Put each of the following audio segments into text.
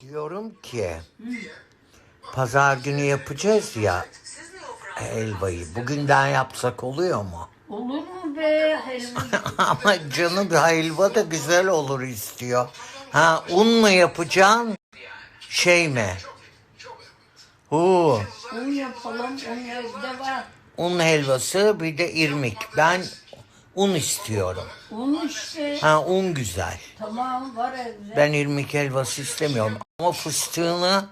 Diyorum ki pazar günü yapacağız ya helvayı. Bugünden yapsak oluyor mu? Olur mu be helva? Ama canım helva da güzel olur istiyor. Ha un mu yapacaksın? Şey mi? Hu, Un yapalım, un evde var. un helvası bir de irmik. Ben un istiyorum. Un işte. Ha un güzel. Tamam var evde. Ben irmik helvası istemiyorum. Ama fıstığını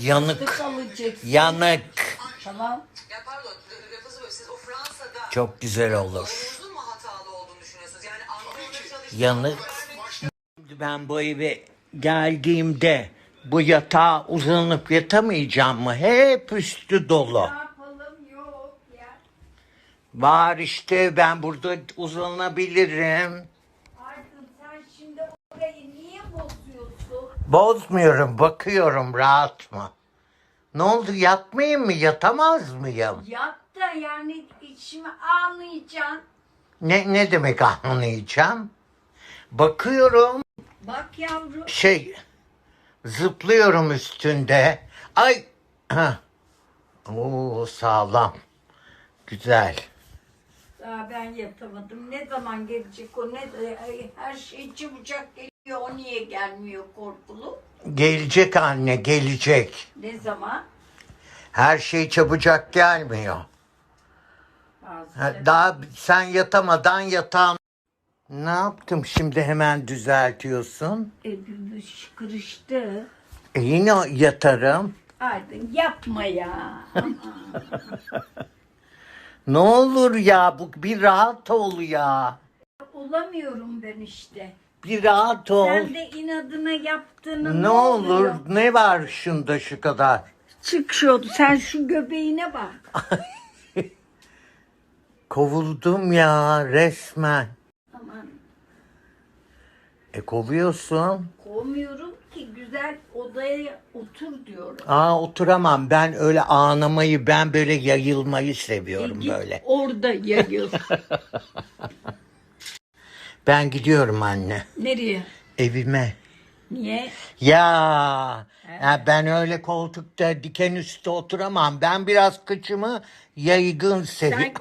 yanık. Fıstık alacaksın. Yanık. Tamam. Ya pardon. Siz o Fransa'da Çok güzel olur. uzun mu hatalı olduğunu düşünüyorsunuz? Yani Ankara'da çalıştığınız... Yanık. Şimdi ben bu eve geldiğimde bu yatağa uzanıp yatamayacağım mı? Hep üstü dolu. Ya. Var işte ben burada uzanabilirim. Aydın sen şimdi orayı niye bozuyorsun? Bozmuyorum, bakıyorum rahat mı? Ne oldu yatmayayım mı? Yatamaz mıyım? Yat da yani içimi ağlayacaksın. Ne, ne demek anlayacağım? Bakıyorum Bak yavrum. şey zıplıyorum üstünde. Ay. Ha. Oo sağlam. Güzel. Daha ben yatamadım. Ne zaman gelecek o? Ne ay, her şey çabucak geliyor. O niye gelmiyor korkulu? Gelecek anne gelecek. Ne zaman? Her şey çabucak gelmiyor. Bazı Daha sen yatamadan yatan. Ne yaptım şimdi hemen düzeltiyorsun? E, kırıştı. E, yine yatarım. Aydın yapma ya. Ne olur ya bu bir rahat ol ya. Olamıyorum ben işte. Bir rahat ol. Sen de inadına yaptığını Ne olur ne var şunda şu kadar? Çık şu, sen şu göbeğine bak. Kovuldum ya resmen. Aman E kovuyorsun. kovmuyorum güzel odaya otur diyorum. Aa oturamam. Ben öyle ağlamayı, ben böyle yayılmayı seviyorum git böyle. Orada yayıl. Ben gidiyorum anne. Nereye? Evime. Niye? Ya, ya ben öyle koltukta diken üstü oturamam. Ben biraz kıçımı yaygın Sen seviyorum.